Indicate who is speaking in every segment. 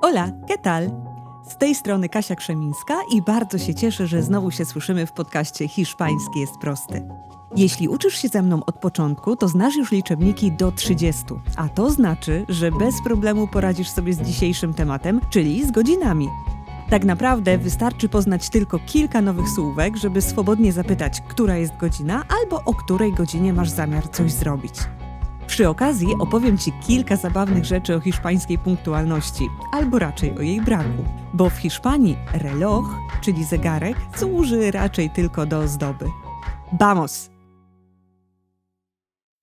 Speaker 1: Hola, ¿qué tal? Z tej strony Kasia Krzemińska i bardzo się cieszę, że znowu się słyszymy w podcaście Hiszpański jest prosty. Jeśli uczysz się ze mną od początku, to znasz już liczebniki do 30, a to znaczy, że bez problemu poradzisz sobie z dzisiejszym tematem, czyli z godzinami. Tak naprawdę wystarczy poznać tylko kilka nowych słówek, żeby swobodnie zapytać, która jest godzina albo o której godzinie masz zamiar coś zrobić. Przy okazji opowiem Ci kilka zabawnych rzeczy o hiszpańskiej punktualności, albo raczej o jej braku, bo w Hiszpanii reloj, czyli zegarek, służy raczej tylko do ozdoby. Vamos!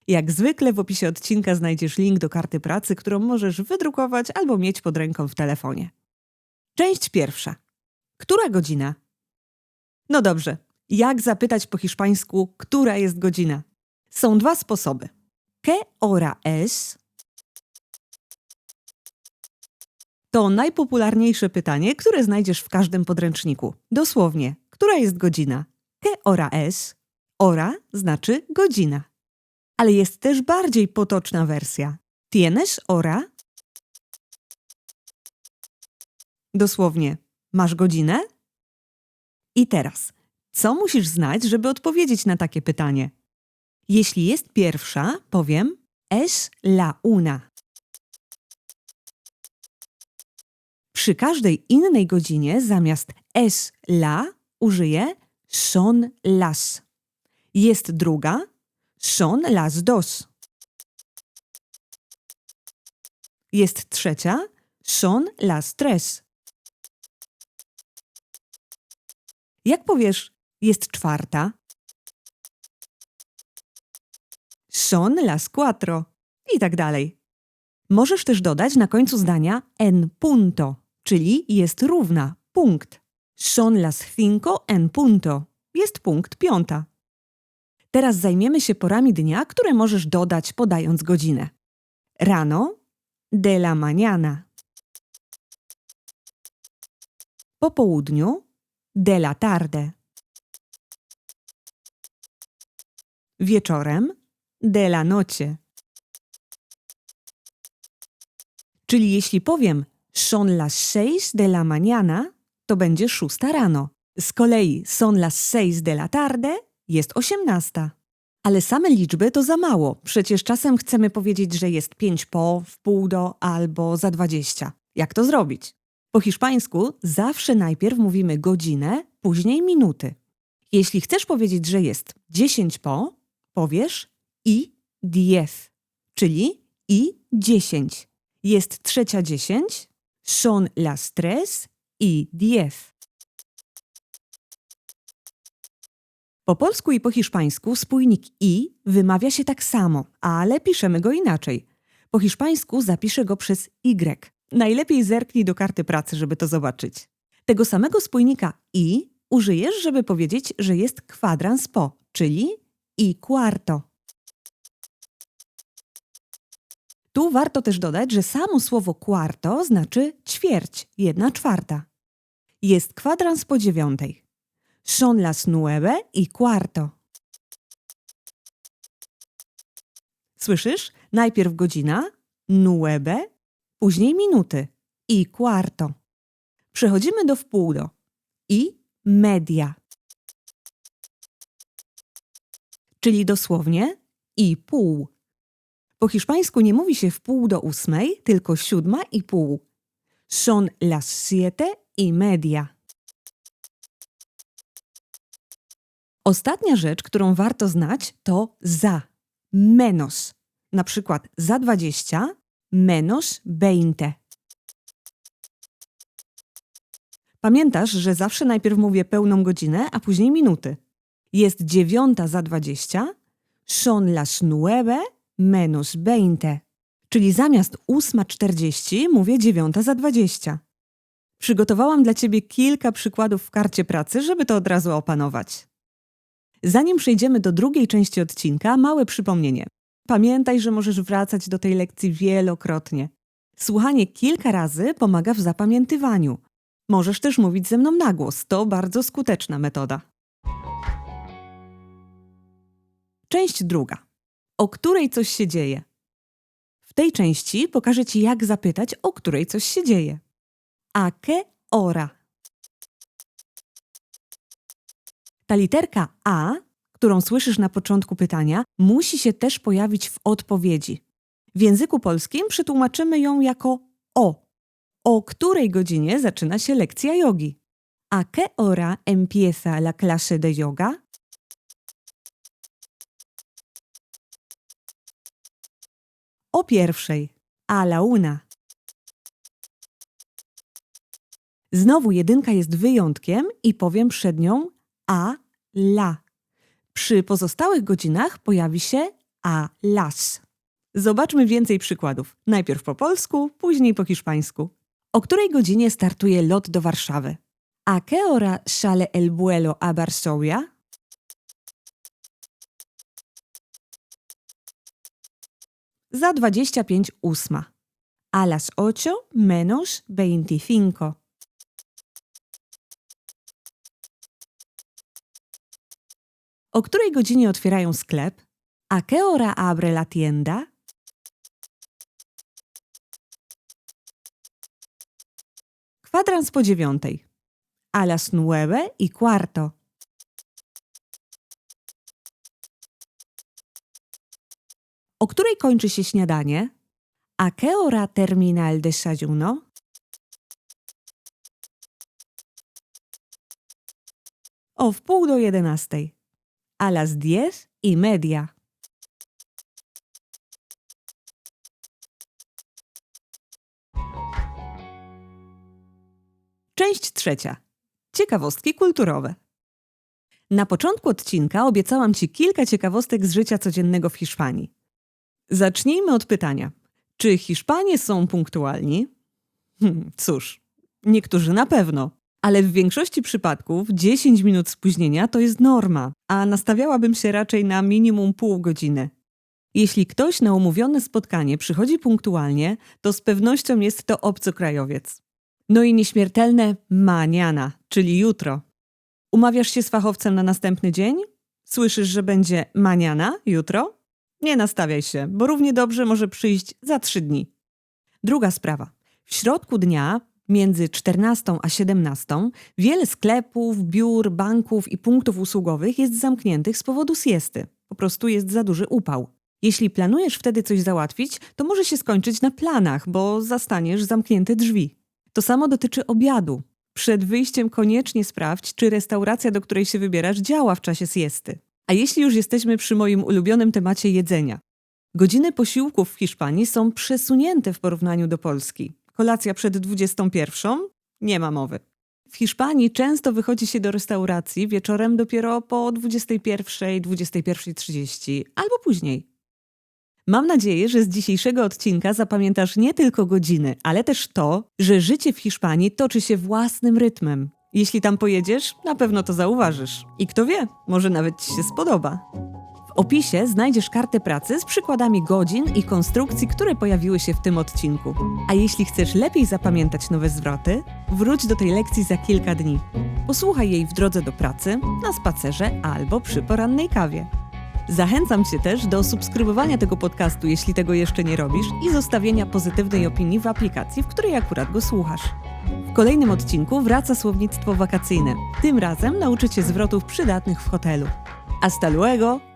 Speaker 1: Jak zwykle w opisie odcinka znajdziesz link do karty pracy, którą możesz wydrukować albo mieć pod ręką w telefonie. Część pierwsza. Która godzina? No dobrze. Jak zapytać po hiszpańsku, która jest godzina? Są dwa sposoby. ¿Qué hora es? To najpopularniejsze pytanie, które znajdziesz w każdym podręczniku. Dosłownie, która jest godzina? ¿Qué hora es? Hora znaczy godzina. Ale jest też bardziej potoczna wersja. ¿Tienes hora? Dosłownie, masz godzinę? I teraz, co musisz znać, żeby odpowiedzieć na takie pytanie? Jeśli jest pierwsza, powiem es la una. Przy każdej innej godzinie zamiast es la użyję son las. Jest druga, son las dos. Jest trzecia, son las tres. Jak powiesz, jest czwarta? Son las cuatro i tak dalej. Możesz też dodać na końcu zdania en punto, czyli jest równa, punkt. Son las cinco en punto. Jest punkt piąta. Teraz zajmiemy się porami dnia, które możesz dodać podając godzinę. Rano de la mañana. Po południu de la tarde. Wieczorem de la noche. Czyli jeśli powiem son las seis de la mañana, to będzie szósta rano. Z kolei son las seis de la tarde jest osiemnasta. Ale same liczby to za mało. Przecież czasem chcemy powiedzieć, że jest pięć po, w pół do albo za dwadzieścia. Jak to zrobić? Po hiszpańsku zawsze najpierw mówimy godzinę, później minuty. Jeśli chcesz powiedzieć, że jest 10 po, powiesz i diez, czyli i 10. Jest trzecia 10, son las tres i diez. Po polsku i po hiszpańsku spójnik i wymawia się tak samo, ale piszemy go inaczej. Po hiszpańsku zapiszę go przez y. Najlepiej zerknij do karty pracy, żeby to zobaczyć. Tego samego spójnika i użyjesz, żeby powiedzieć, że jest kwadrans po, czyli i quarto. Tu warto też dodać, że samo słowo quarto znaczy ćwierć, jedna czwarta. Jest kwadrans po dziewiątej. Son las nueve y cuarto. Słyszysz? Najpierw godzina, nueve, później minuty i cuarto. Przechodzimy do wpół do i media. Czyli dosłownie i pół. Po hiszpańsku nie mówi się w pół do ósmej, tylko siódma i pół. Son las siete y media. Ostatnia rzecz, którą warto znać, to za. Menos. Na przykład za 20 menos 20. Pamiętasz, że zawsze najpierw mówię pełną godzinę, a później minuty. Jest dziewiąta za 20, son las nueve menos 20. Czyli zamiast 8.40 mówię dziewiąta za 20. Przygotowałam dla Ciebie kilka przykładów w karcie pracy, żeby to od razu opanować. Zanim przejdziemy do drugiej części odcinka, małe przypomnienie. Pamiętaj, że możesz wracać do tej lekcji wielokrotnie. Słuchanie kilka razy pomaga w zapamiętywaniu. Możesz też mówić ze mną na głos, to bardzo skuteczna metoda. Część druga. O której coś się dzieje? W tej części pokażę Ci, jak zapytać, o której coś się dzieje. A qué hora? Ta literka A, którą słyszysz na początku pytania, musi się też pojawić w odpowiedzi. W języku polskim przetłumaczymy ją jako o. O której godzinie zaczyna się lekcja jogi? A qué hora empieza la clase de yoga? O pierwszej. A la una. Znowu jedynka jest wyjątkiem i powiem przed nią a la. Przy pozostałych godzinach pojawi się a las. Zobaczmy więcej przykładów. Najpierw po polsku, później po hiszpańsku. O której godzinie startuje lot do Warszawy? A qué hora sale el vuelo a Varsovia? Za 25 ósma. A las ocho menos veinticinco. O której godzinie otwierają sklep? A qué hora abre la tienda? Kwadrans po dziewiątej. A las nueve y cuarto. O której kończy się śniadanie? A qué hora termina el desayuno? O wpół do jedenastej. A las diez y media. Część trzecia. Ciekawostki kulturowe. Na początku odcinka obiecałam Ci kilka ciekawostek z życia codziennego w Hiszpanii. Zacznijmy od pytania. Czy Hiszpanie są punktualni? Hmm, cóż, niektórzy na pewno, ale w większości przypadków 10 minut spóźnienia to jest norma, a nastawiałabym się raczej na minimum pół godziny. Jeśli ktoś na umówione spotkanie przychodzi punktualnie, to z pewnością jest to obcokrajowiec. No i nieśmiertelne maniana, czyli jutro. Umawiasz się z fachowcem na następny dzień? Słyszysz, że będzie maniana jutro? Nie nastawiaj się, bo równie dobrze może przyjść za trzy dni. Druga sprawa. W środku dnia, między 14 a 17, wiele sklepów, biur, banków i punktów usługowych jest zamkniętych z powodu siesty. Po prostu jest za duży upał. Jeśli planujesz wtedy coś załatwić, to może się skończyć na planach, bo zastaniesz zamknięte drzwi. To samo dotyczy obiadu. Przed wyjściem koniecznie sprawdź, czy restauracja, do której się wybierasz, działa w czasie siesty. A jeśli już jesteśmy przy moim ulubionym temacie jedzenia. Godziny posiłków w Hiszpanii są przesunięte w porównaniu do Polski. Kolacja przed 21? Nie ma mowy. W Hiszpanii często wychodzi się do restauracji wieczorem dopiero po 21, 21.30 albo później. Mam nadzieję, że z dzisiejszego odcinka zapamiętasz nie tylko godziny, ale też to, że życie w Hiszpanii toczy się własnym rytmem. Jeśli tam pojedziesz, na pewno to zauważysz. I kto wie, może nawet ci się spodoba. W opisie znajdziesz kartę pracy z przykładami godzin i konstrukcji, które pojawiły się w tym odcinku. A jeśli chcesz lepiej zapamiętać nowe zwroty, wróć do tej lekcji za kilka dni. Posłuchaj jej w drodze do pracy, na spacerze albo przy porannej kawie. Zachęcam Cię też do subskrybowania tego podcastu, jeśli tego jeszcze nie robisz, i zostawienia pozytywnej opinii w aplikacji, w której akurat go słuchasz. W kolejnym odcinku wraca słownictwo wakacyjne. Tym razem nauczycie zwrotów przydatnych w hotelu. Hasta luego!